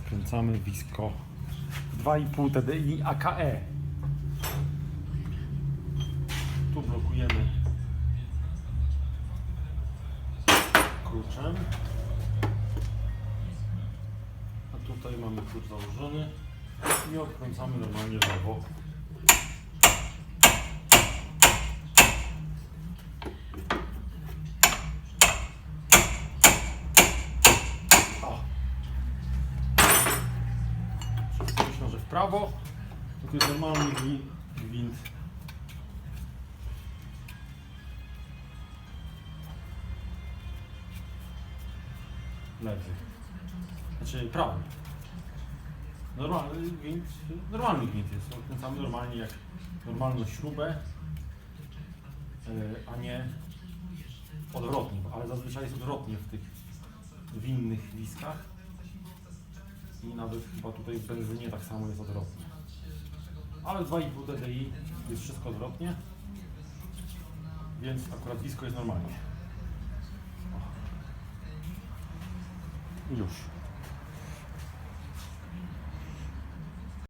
Odkręcamy wisko 2,5 TDI AKE. Tu blokujemy kluczem. A tutaj mamy klucz założony i odkręcamy normalnie lewo. W prawo. To jest normalny gwi- gwint. Lewy. Znaczy prawy. Normalny gwint, normalny gwint jest. Odkręcamy normalnie jak normalną śrubę, yy, a nie odwrotnie, ale zazwyczaj jest odwrotnie w tych winnych wiskach. I nawet chyba tutaj w benzynie tak samo jest odwrotnie. Ale 2,5 TDI jest wszystko odwrotnie, więc akurat wisko jest normalnie. Już.